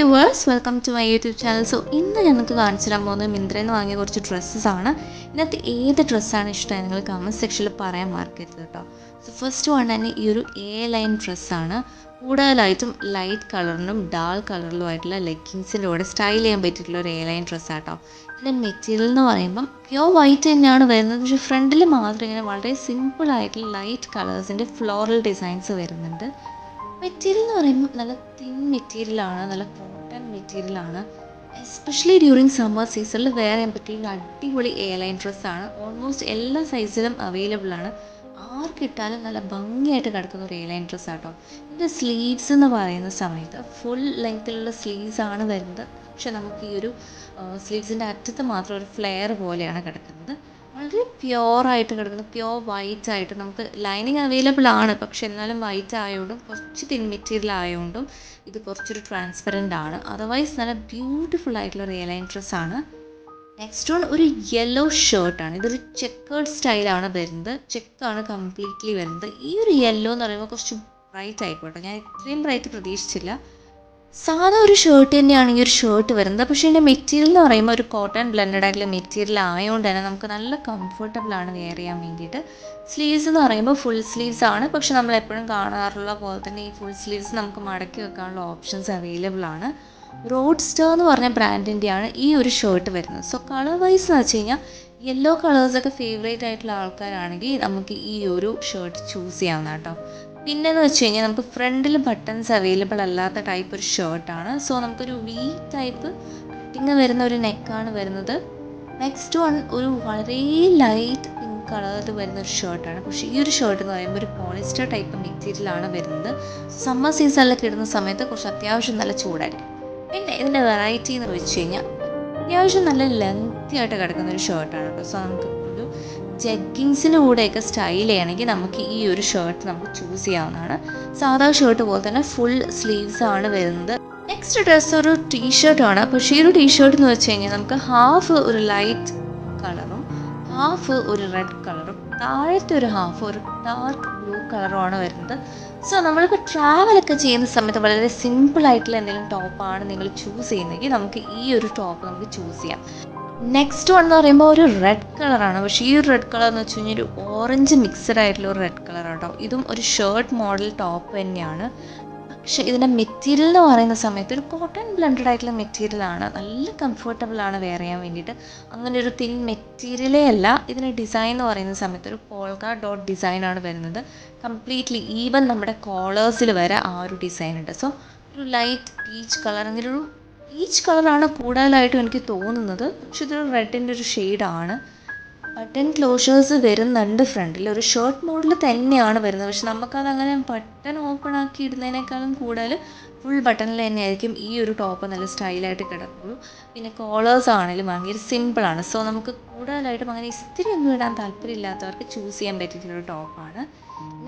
Viewers welcome to my YouTube channel so ഇന്ന് ഞങ്ങൾക്ക് കാണിച്ചു തരാൻ പോകുന്നത് മിന്ത്രയിൽ വാങ്ങിയ കുറച്ച് ഡ്രസ്സസ് ആണ്. ഇതിനകത്ത് ഏത് ഡ്രസ്സാണ് ഇഷ്ടം നിങ്ങൾ കമന്റ് സെക്ഷനിൽ പറയാൻ മറക്കരുത് കേട്ടോ സോ ഫസ്റ്റ് വൺ തന്നെ ഈ ഒരു എ ലൈൻ ഡ്രസ്സാണ് കൂടുതലായിട്ടും ലൈറ്റ് കളറിനും ഡാൾ കളറിലും ആയിട്ടുള്ള ലെഗിങ്സിന്റെ സ്റ്റൈൽ ചെയ്യാൻ പറ്റിയിട്ടുള്ള ഒരു എ ലൈൻ ഡ്രസ്സാട്ടോ ഇതിന്റെ മെറ്റീരിയൽ എന്ന് പറയുമ്പം പ്യോർ വൈറ്റ് തന്നെയാണ് വരുന്നത്. പക്ഷേ ഫ്രണ്ടിൽ മാത്രം ഇങ്ങനെ വളരെ സിമ്പിൾ ആയിട്ടുള്ള ലൈറ്റ് കളേഴ്സിന്റെ ഫ്ലോറൽ ഡിസൈൻസ് വരുന്നുണ്ട്. മെറ്റീരിയൽ എന്ന് പറയുമ്പോൾ നല്ല തിൻ മെറ്റീരിയലാണ് നല്ല മെറ്റീരിയലാണ് എസ്പെഷ്യലി ഡ്യൂറിങ് സമ്മർ സീസണിൽ വേറെ ചെയ്യാൻ പറ്റിയ അടിപൊളി എയർലൈൻ ലൈൻ ഡ്രസ്സാണ് ഓൾമോസ്റ്റ് എല്ലാ സൈസിലും അവൈലബിൾ ആണ്. ആർക്കിട്ടാലും നല്ല ഭംഗിയായിട്ട് കിടക്കുന്ന ഒരു എയർലൈൻ ലൈൻ കേട്ടോ ഇതിന്റെ സ്ലീവ്സ് എന്ന് പറയുന്ന സമയത്ത് ഫുൾ ലെങ്ത്തിലുള്ള സ്ലീവ്സ് ആണ് വരുന്നത്. പക്ഷെ നമുക്ക് ഈ ഒരു സ്ലീവ്സിന്റെ അറ്റത്ത് മാത്രം ഒരു ഫ്ലെയർ പോലെയാണ് കിടക്കുന്നത്. വളരെ പ്യുവറായിട്ട് കിടക്കുന്ന. പ്യുവർ വൈറ്റ് ആയിട്ട്. നമുക്ക് ലൈനിങ് അവൈലബിൾ ആണ്. പക്ഷെ എന്നാലും വൈറ്റ് ആയതുകൊണ്ടും കുറച്ച് തിൻ മെറ്റീരിയൽ ആയതുകൊണ്ടും ഇത് കുറച്ചൊരു ട്രാൻസ്പെറന്റ് ആണ്. അതർവൈസ് നല്ല ബ്യൂട്ടിഫുൾ ആയിട്ടുള്ള റിയൽ ലൈൻ ഡ്രസ് ഡ്രസ്സാണ് നെക്സ്റ്റ് വൺ ഒരു യെല്ലോ ഷർട്ടാണ് ഇതൊരു ചെക്കേർഡ് സ്റ്റൈലാണ് വരുന്നത്. ചെക്കാണ് കംപ്ലീറ്റ്ലി വരുന്നത്. ഈ ഒരു യെല്ലോ എന്ന് പറയുമ്പോൾ കുറച്ച് ബ്രൈറ്റ് ആയിക്കോട്ടെ. ഞാൻ ഇത്രയും ബ്രൈറ്റ് പ്രതീക്ഷിച്ചില്ല. സാധാ ഒരു ഷർട്ട് തന്നെയാണ് ഈ ഒരു ഷർട്ട് വരുന്നത്. പക്ഷേ ഇതിന്റെ മെറ്റീരിയൽ എന്ന് പറയുമ്പോൾ ഒരു കോട്ടൺ ബ്ലെൻഡഡ് ആയിട്ടുള്ള മെറ്റീരിയൽ ആയതുകൊണ്ട് തന്നെ നമുക്ക് നല്ല കംഫർട്ടബിൾ ആണ് വെയർ ചെയ്യാൻ വേണ്ടിയിട്ട്. സ്ലീവ്സ് എന്ന് പറയുമ്പോൾ ഫുൾ സ്ലീവ്സ് ആണ്. പക്ഷെ നമ്മൾ എപ്പോഴും കാണാറുള്ള പോലെ തന്നെ ഈ ഫുൾ സ്ലീവ്സ് നമുക്ക് മടക്കി വെക്കാനുള്ള ഓപ്ഷൻസ് അവൈലബിൾ ആണ്. റോഡ് സ്റ്റർ എന്ന് പറഞ്ഞ ബ്രാൻഡിന്റെയാണ് ഈ ഒരു ഷർട്ട് വരുന്നത്. സോ കളർ വൈസ് എന്ന് വെച്ച് കഴിഞ്ഞാൽ യെല്ലോ കളേഴ്സൊക്കെ ഫേവറേറ്റ് ആയിട്ടുള്ള ആൾക്കാരാണെങ്കിൽ നമുക്ക് ഈ ഒരു ഷർട്ട് ചൂസ് ചെയ്യാവുന്ന കേട്ടോ. പിന്നെന്ന് വെച്ച് കഴിഞ്ഞാൽ നമുക്ക് ഫ്രണ്ടിൽ ബട്ടൺസ് അവൈലബിൾ അല്ലാത്ത ടൈപ്പ് ഒരു ഷർട്ടാണ് സോ നമുക്കൊരു വി ടൈപ്പ് കട്ടിങ് വരുന്ന ഒരു നെക്കാണ് വരുന്നത്. നെക്സ്റ്റ് വൺ ഒരു വളരെ ലൈറ്റ് പിങ്ക് കളറിൽ വരുന്ന ഒരു ഷർട്ടാണ് പക്ഷേ ഈ ഒരു ഷർട്ട് എന്ന് പറയുമ്പോൾ ഒരു പോളിസ്റ്റർ ടൈപ്പ് മെറ്റീരിയലാണ് വരുന്നത്. സമ്മർ സീസണിലൊക്കെ ഇടുന്ന സമയത്ത് കുറച്ച് അത്യാവശ്യം നല്ല ചൂടായിരിക്കും. പിന്നെ ഇതിന്റെ വെറൈറ്റി എന്ന് വെച്ച് കഴിഞ്ഞാൽ അത്യാവശ്യം നല്ല ലെങ്തി ആയിട്ട് കിടക്കുന്ന ഒരു ഷർട്ടാണ് കേട്ടോ സോ നമുക്ക് ഒരു ജഗ്ഗിങ്സിന്റെ കൂടെയൊക്കെ സ്റ്റൈൽ ചെയ്യണമെങ്കിൽ നമുക്ക് ഈ ഒരു ഷർട്ട് നമുക്ക് ചൂസ് ചെയ്യാവുന്നതാണ്. സാധാ ഷർട്ട് പോലെ തന്നെ ഫുൾ സ്ലീവ്സ് ആണ് വരുന്നത്. നെക്സ്റ്റ് ഡ്രസ്സ് ഒരു ടീഷർട്ട് ആണ്. പക്ഷേ ഈ ഒരു ടീഷർട്ട് എന്ന് വെച്ച് കഴിഞ്ഞാൽ നമുക്ക് ഹാഫ് ഒരു ലൈറ്റ് കളറും ഹാഫ് ഒരു റെഡ് കളറും താഴത്തെ ഒരു ഹാഫ് ഒരു ഡാർക്ക് ബ്ലൂ കളറുമാണ് വരുന്നത്. സോ നമ്മളിപ്പോൾ ട്രാവലൊക്കെ ചെയ്യുന്ന സമയത്ത് വളരെ സിമ്പിളായിട്ടുള്ള എന്തെങ്കിലും ടോപ്പാണ് നിങ്ങൾ ചൂസ് ചെയ്യുന്നതെങ്കിൽ നമുക്ക് ഈ ഒരു ടോപ്പ് നമുക്ക് ചൂസ് ചെയ്യാം. നെക്സ്റ്റ് വൺ എന്ന് പറയുമ്പോൾ ഒരു റെഡ് കളറാണ് പക്ഷേ ഈ റെഡ് കളർ എന്ന് വെച്ച് കഴിഞ്ഞാൽ ഒരു ഓറഞ്ച് മിക്സഡ് ആയിട്ടുള്ള ഒരു റെഡ് കളറാണ് കേട്ടോ ഇതും ഒരു ഷർട്ട് മോഡൽ ടോപ്പ് തന്നെയാണ്. പക്ഷേ ഇതിന്റെ മെറ്റീരിയൽ എന്ന് പറയുന്ന സമയത്ത് ഒരു കോട്ടൺ ബ്ലണ്ടഡ് ആയിട്ടുള്ള മെറ്റീരിയലാണ് നല്ല കംഫർട്ടബിൾ ആണ് വെയർ ചെയ്യാൻ വേണ്ടിയിട്ട്. അങ്ങനെ ഒരു തിൻ മെറ്റീരിയലേ അല്ല. ഇതിന്റെ ഡിസൈൻ എന്ന് പറയുന്ന സമയത്ത് ഒരു പോൾക ഡോട്ട് ഡിസൈൻ ആണ് വരുന്നത്. കംപ്ലീറ്റ്ലി ഈവൻ നമ്മുടെ കോളേഴ്സിൽ വരെ ആ ഒരു ഡിസൈൻ ഉണ്ട്. സോ ഒരു ലൈറ്റ് പീച്ച് കളർ ഒരു പീച്ച് കളറാണ് കൂടുതലായിട്ടും എനിക്ക് തോന്നുന്നത്. പക്ഷെ ഇതൊരു റെഡിന്റെ ഒരു ഷെയ്ഡാണ് ബട്ടൺ ക്ലോഷേഴ്സ് വരുന്നുണ്ട് ഫ്രണ്ടിൽ. ഒരു ഷർട്ട് മോഡൽ തന്നെയാണ് വരുന്നത്. പക്ഷെ നമുക്കത് അങ്ങനെ ബട്ടൺ ഓപ്പൺ ആക്കി ഇടുന്നതിനേക്കാളും കൂടുതൽ ഫുൾ ബട്ടണിൽ തന്നെയായിരിക്കും ഈ ഒരു ടോപ്പ് നല്ല സ്റ്റൈലായിട്ട് കിടക്കുള്ളൂ. പിന്നെ കോളേഴ്സ് ആണെങ്കിലും ഭയങ്കര സിമ്പിളാണ് സോ നമുക്ക് കൂടുതലായിട്ടും അങ്ങനെ ഇസ്തിരി ഒന്നും ഇടാൻ താല്പര്യമില്ലാത്തവർക്ക് ചൂസ് ചെയ്യാൻ പറ്റിയിട്ടുള്ള ഒരു ടോപ്പാണ്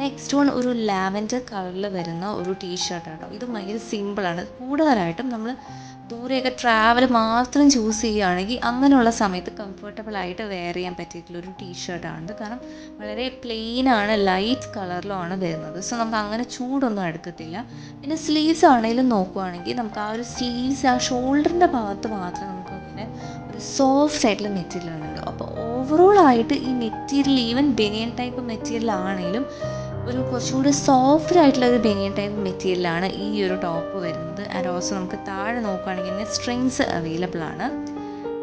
നെക്സ്റ്റ് വൺ ഒരു ലാവൻഡർ കളറിൽ വരുന്ന ഒരു ടീ ഷർട്ടാണ് ഇത് ഭയങ്കര സിമ്പിളാണ് കൂടുതലായിട്ടും നമ്മൾ ദൂരെയൊക്കെ ട്രാവൽ മാത്രം ചൂസ് ചെയ്യുകയാണെങ്കിൽ അങ്ങനെയുള്ള സമയത്ത് കംഫർട്ടബിളായിട്ട് വെയർ ചെയ്യാൻ പറ്റിയിട്ടുള്ള ഒരു ടീഷർട്ടാണ് കാരണം വളരെ പ്ലെയിൻ ആണ് ലൈറ്റ് കളറിലുമാണ് വരുന്നത്. സോ നമുക്ക് അങ്ങനെ ചൂടൊന്നും എടുക്കത്തില്ല. പിന്നെ സ്ലീവ്സ് ആണെങ്കിലും നോക്കുവാണെങ്കിൽ നമുക്ക് ആ ഒരു സ്ലീവ്സ് ആ ഷോൾഡറിന്റെ ഭാഗത്ത് മാത്രം നമുക്ക് അങ്ങനെ ഒരു സോഫ്റ്റ് ആയിട്ടുള്ള ആണല്ലോ. അപ്പോൾ ഓവറോൾ ആയിട്ട് ഈ material even banian type material ആണെങ്കിലും ഒരു കുറച്ചുകൂടി സോഫ്റ്റ് ആയിട്ടുള്ള ഒരു ബനിയൻ ടൈപ്പ് മെറ്റീരിയലാണ് ഈ ഒരു ടോപ്പ് വരുന്നത്. ആൻഡ് ഓൾസോ നമുക്ക് താഴെ നോക്കുകയാണെങ്കിൽ സ്ട്രിങ്സ് അവൈലബിൾ ആണ്.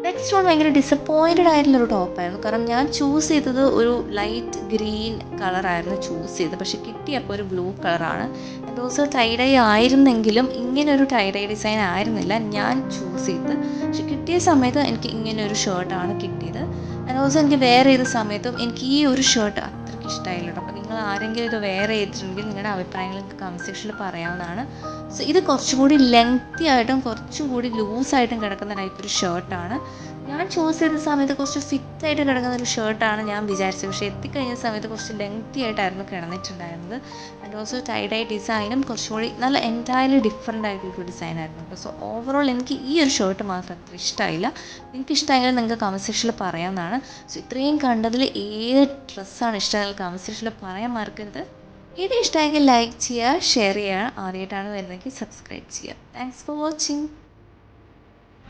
നെക്സ്റ്റ് വൺ ഭയങ്കര ഡിസപ്പോയിന്റഡ് ആയിട്ടുള്ള ഒരു ടോപ്പായിരുന്നു കാരണം ഞാൻ ചൂസ് ചെയ്തത് ഒരു ലൈറ്റ് ഗ്രീൻ കളറായിരുന്നു ചൂസ് ചെയ്തത്. പക്ഷെ കിട്ടിയപ്പോൾ ഒരു ബ്ലൂ കളറാണ് ആൻഡ് ഓൾസോ ടൈഡൈ ആയിരുന്നെങ്കിലും ഇങ്ങനൊരു ടൈഡൈ ഡിസൈൻ ആയിരുന്നില്ല. ഞാൻ ചൂസ് ചെയ്തത്. പക്ഷെ കിട്ടിയ സമയത്ത് എനിക്ക് ഇങ്ങനെ ഒരു ഷർട്ടാണ് കിട്ടിയത്. ആൻഡ് ഓൾസോ എനിക്ക് വെയർ ചെയ്ത സമയത്തും എനിക്ക് ഈ ഒരു ഷർട്ട് ഇഷ്ടമായില്ല അപ്പോൾ നിങ്ങൾ ആരെങ്കിലും ഇത് വെയർ ചെയ്തിട്ടുണ്ടെങ്കിൽ നിങ്ങളുടെ അഭിപ്രായങ്ങൾ കമന്റ് സെക്ഷനിൽ പറയാവുന്നതാണ്. സോ ഇത് കുറച്ചും കൂടി ലെങ്തി ആയിട്ടും കുറച്ചും കൂടി ലൂസായിട്ടും കിടക്കുന്ന ടൈപ്പ് ഒരു ഷർട്ടാണ് ഞാൻ ചൂസ് ചെയ്ത സമയത്ത് കുറച്ച് ഫിറ്റ് ആയിട്ട് കിടക്കുന്ന ഒരു ഷർട്ടാണ് ഞാൻ വിചാരിച്ചത്. പക്ഷേ എത്തിക്കഴിഞ്ഞ സമയത്ത് കുറച്ച് ലെങ്തി ആയിട്ടായിരുന്നു കിടന്നിട്ടുണ്ടായിരുന്നത്. ആൻഡ് ഓൾസോ ടൈഡായി ഡിസൈനും കുറച്ചുകൂടി നല്ല എന്റയർലി ഡിഫറെന്റ് ആയിട്ടുള്ള ഡിസൈൻ ആയിരുന്നു കേട്ടോ. സോ ഓവറോൾ എനിക്ക് ഈ ഒരു ഷർട്ട് മാത്രം അത്ര ഇഷ്ടമായില്ല നിങ്ങൾക്ക് ഇഷ്ടമായാലും നിങ്ങൾക്ക് കമന്റ് സെക്ഷനിൽ പറയാവുന്നതാണ്. സോ ഇത്രയും കണ്ടതിൽ ഏത് ഡ്രസ്സാണ് ഇഷ്ടം കമന്റ് സെക്ഷനിൽ പറയാൻ മറക്കരുത്. ഇത് ഇഷ്ടമായെങ്കിൽ ലൈക്ക് ചെയ്യുക ഷെയർ ചെയ്യുക. ആദ്യമായിട്ടാണ് വരുന്നതെങ്കിൽ സബ്സ്ക്രൈബ് ചെയ്യുക. Thanks for watching